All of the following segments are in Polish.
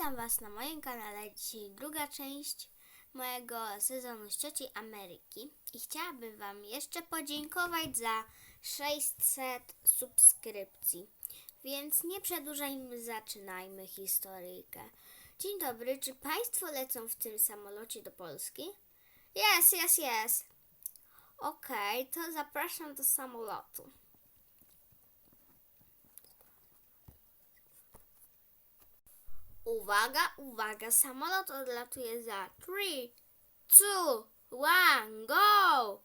Witam Was na moim kanale. Dzisiaj druga część mojego sezonu z Cioci Ameryki. I chciałabym Wam jeszcze podziękować za 600 subskrypcji. Więc nie przedłużajmy, zaczynajmy historyjkę. Dzień dobry, czy Państwo lecą w tym samolocie do Polski? Yes, yes, yes. Okej, to zapraszam do samolotu. Uwaga, uwaga, samolot odlatuje za 3, 2, 1, go!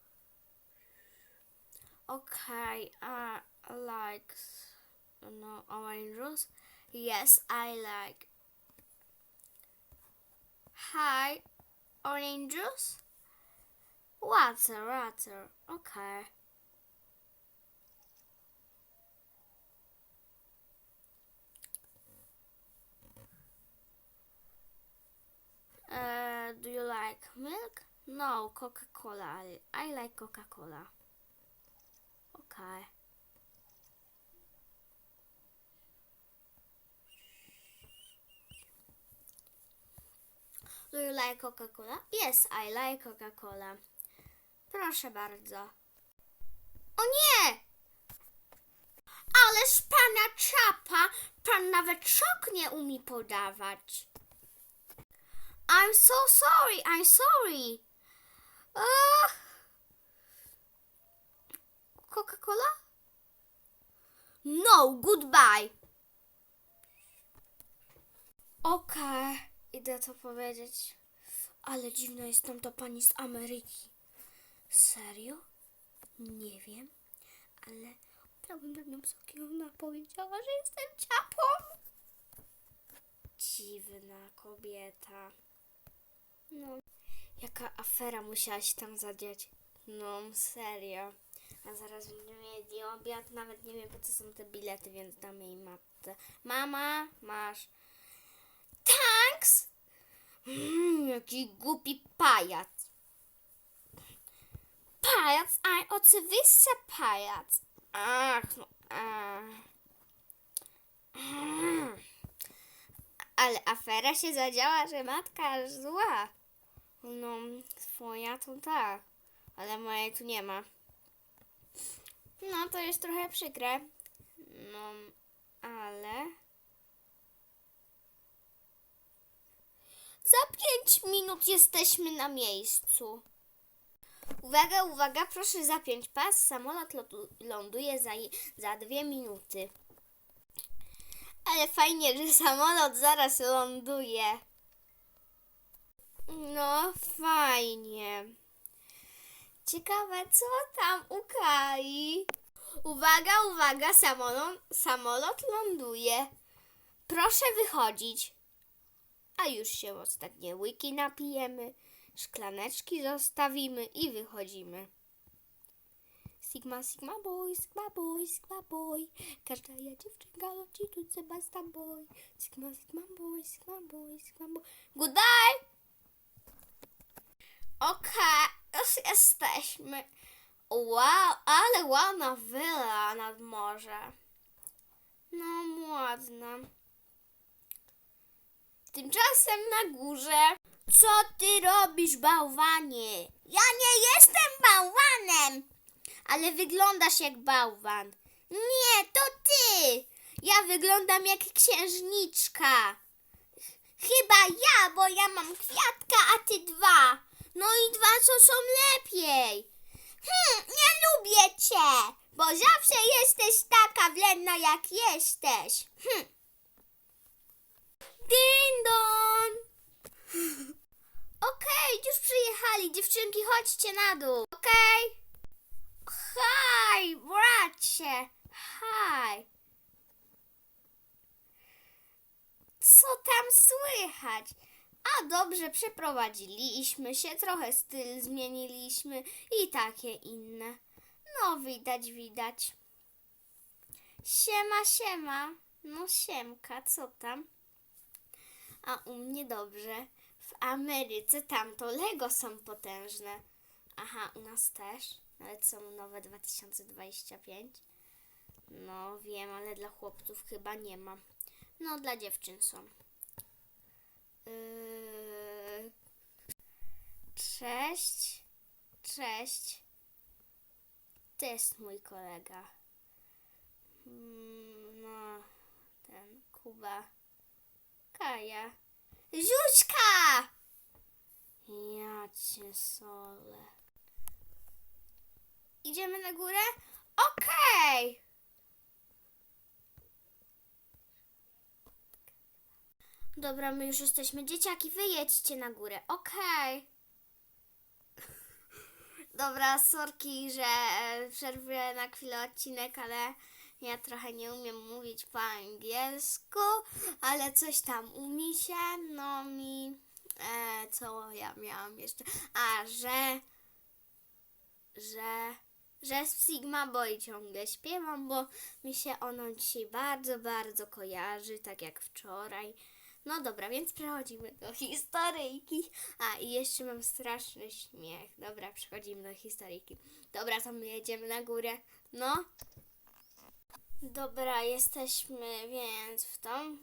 Okay, uh, I like no oranges. Yes, I like. Hi, oranges. Water, water. Okay. Like milk? No, Coca Cola. I, like Coca Cola. Okay. Do you like Coca Cola? Yes, I like Coca Cola. Proszę bardzo. O nie! Ależ pana czapa, pan nawet szok nie umie podawać. I'm so sorry, I'm sorry. Uh, Coca-Cola? No, goodbye. Okej, idę to powiedzieć. Ale dziwna jest tam ta pani z Ameryki. Serio? Nie wiem, ale oddałbym na nią ona powiedziała, że jestem ciapą. Dziwna kobieta. No, jaka afera musiała się tam zadziać. No, serio. A zaraz będziemy jedli obiad. Nawet nie wiem, po co są te bilety, więc damy jej matce. Mama, masz. Thanks! Mm, jaki głupi pajac. Pajac? A, oczywiście pajac. Ach, no. Ach. Mm. Ale afera się zadziała, że matka zła. No, swoja to tak, ale mojej tu nie ma. No, to jest trochę przykre. No, ale... Za pięć minut jesteśmy na miejscu. Uwaga, uwaga, proszę zapiąć pas. Samolot ląduje za, za dwie minuty. Ale fajnie, że samolot zaraz ląduje. No, fajnie. Ciekawe, co tam u Kai. Uwaga, uwaga, samolot, samolot ląduje. Proszę wychodzić. A już się ostatnie łyki napijemy, szklaneczki zostawimy i wychodzimy. Sigma, Sigma boy, Sigma boy, Sigma boy. Każda ja dziewczynka leci tu Sebasta boy. Sigma, Sigma boy, Sigma boy, Sigma boy. Goodbye! Okej, już jesteśmy. Wow, ale ładna wyla nad morze. No, ładna. Tymczasem na górze. Co ty robisz, bałwanie? Ja nie jestem bałwanem! Ale wyglądasz jak bałwan. Nie, to ty! Ja wyglądam jak księżniczka. Chyba ja, bo ja mam kwiatka, a ty dwa. No i dwa, co są lepiej. Hmm, nie lubię cię, bo zawsze jesteś taka wlenna, jak jesteś. Hmm. Ding dong! Okej, już przyjechali. Dziewczynki, chodźcie na dół. Okej? Haj, bracie. Haj. Co tam słychać? A dobrze, przeprowadziliśmy się, trochę styl zmieniliśmy i takie inne. No, widać, widać. Siema, siema. No, siemka, co tam? A u mnie dobrze. W Ameryce tamto Lego są potężne. Aha, u nas też. Nawet są nowe 2025. No wiem, ale dla chłopców chyba nie ma. No, dla dziewczyn są. Yy... Cześć. Cześć. To jest mój kolega. Mm, No, ten Kuba. Kaja. Ziuśka! Ja cię solę. Idziemy na górę? Okej! Dobra, my już jesteśmy. Dzieciaki, wyjedźcie na górę. Okej. Dobra, sorki, że e, przerwę na chwilę odcinek, ale ja trochę nie umiem mówić po angielsku, ale coś tam umie się, no mi, e, co ja miałam jeszcze, a, że, że, że Sigma Boy ciągle śpiewam, bo mi się ono dzisiaj bardzo, bardzo kojarzy, tak jak wczoraj. No dobra, więc przechodzimy do historyjki. A, i jeszcze mam straszny śmiech. Dobra, przechodzimy do historyjki. Dobra, to my jedziemy na górę. No. Dobra, jesteśmy więc w tą.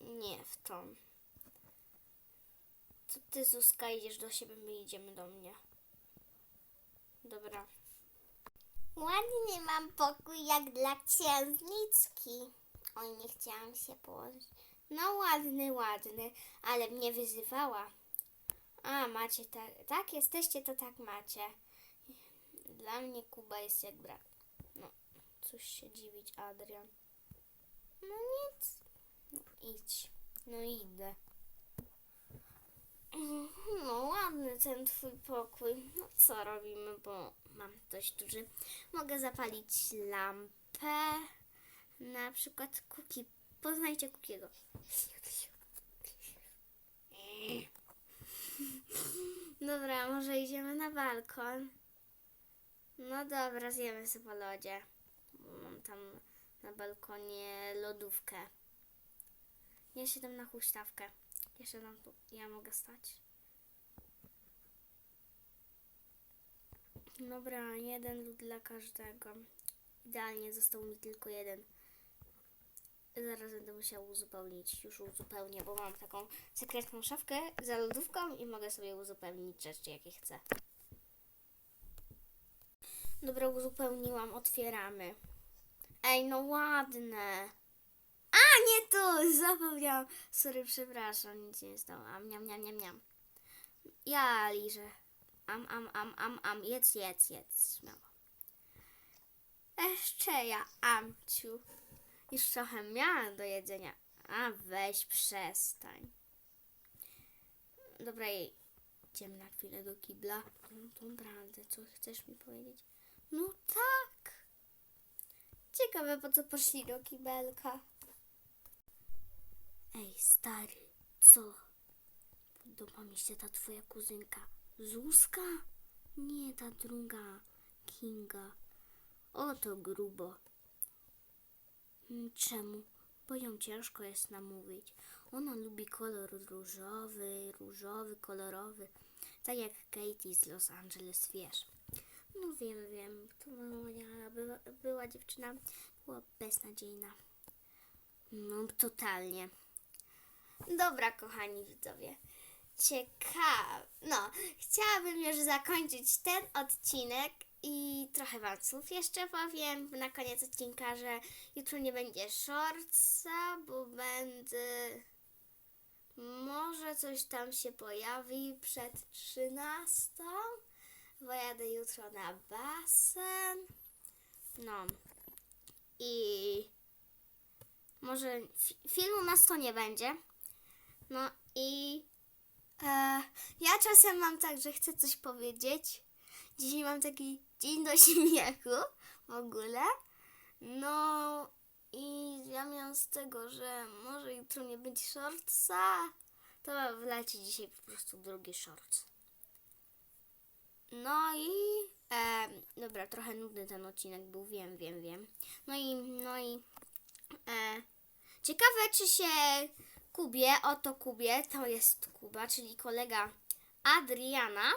Nie, w tą. To ty, Zuzka, idziesz do siebie, my idziemy do mnie. Dobra. Ładnie mam pokój jak dla księżniczki. Oj, nie chciałam się położyć. No ładny, ładny, ale mnie wyzywała. A, macie tak, tak jesteście, to tak macie. Dla mnie Kuba jest jak brat. No, cóż się dziwić, Adrian. No nic. No, idź. No idę. No ładny ten twój pokój. No co robimy, bo mam dość duży. Mogę zapalić lampę. Na przykład kuki. Poznajcie kukiego. Dobra, może idziemy na balkon. No dobra, zjemy sobie po lodzie. Mam tam na balkonie lodówkę. Ja się na huśtawkę. Jeszcze tam ja mogę stać. Dobra, jeden dla każdego. Idealnie, został mi tylko jeden. Zaraz będę musiała uzupełnić. Już uzupełnię, bo mam taką sekretną szafkę za lodówką i mogę sobie uzupełnić rzeczy, jakie chcę. Dobra, uzupełniłam. Otwieramy. Ej, no ładne. A, nie tu! Zapomniałam. Sorry, przepraszam. Nic nie stało. Am, niam, niam, niam, niam. Ja liżę. Am, am, am, am, am. Jedz, jedz, jedz. Śmiało. Jeszcze ja, Amciu. Już trochę miałam do jedzenia. A weź przestań. Dobra. Idziemy na chwilę do kibla. No ale co chcesz mi powiedzieć? No tak. Ciekawe po co poszli do kibelka. Ej, stary, co? Podoba mi się ta twoja kuzynka. Zuzka? Nie, ta druga. Kinga. O, to grubo. Mm, Czemu? Bo ją ciężko jest namówić. Ona lubi kolor różowy, różowy, kolorowy. Tak jak Katie z Los Angeles, wiesz. No wiem, wiem. To moja była, była dziewczyna. Była beznadziejna. No, totalnie. Dobra, kochani widzowie. Ciekawe. No, chciałabym już zakończyć ten odcinek i trochę wam słów jeszcze powiem na koniec odcinka, że jutro nie będzie shortsa, bo będzie... Może coś tam się pojawi przed 13, bo jadę jutro na basen. No. I może fi- filmu nas to nie będzie. No i e, ja czasem mam tak, że chcę coś powiedzieć. Dzisiaj mam taki dzień do śmiechu w ogóle. No i zamiast tego, że może jutro nie będzie shortsa, to wleci dzisiaj po prostu drugi shorts. No i e, dobra, trochę nudny ten odcinek był, wiem, wiem, wiem. No i, no i e, ciekawe, czy się Kubie, oto Kubie, to jest Kuba, czyli kolega Adriana,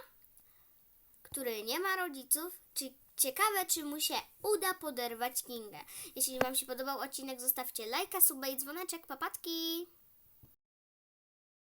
który nie ma rodziców. Czy ciekawe, czy mu się uda poderwać Kingę. Jeśli Wam się podobał odcinek, zostawcie lajka, suba i dzwoneczek. Papatki!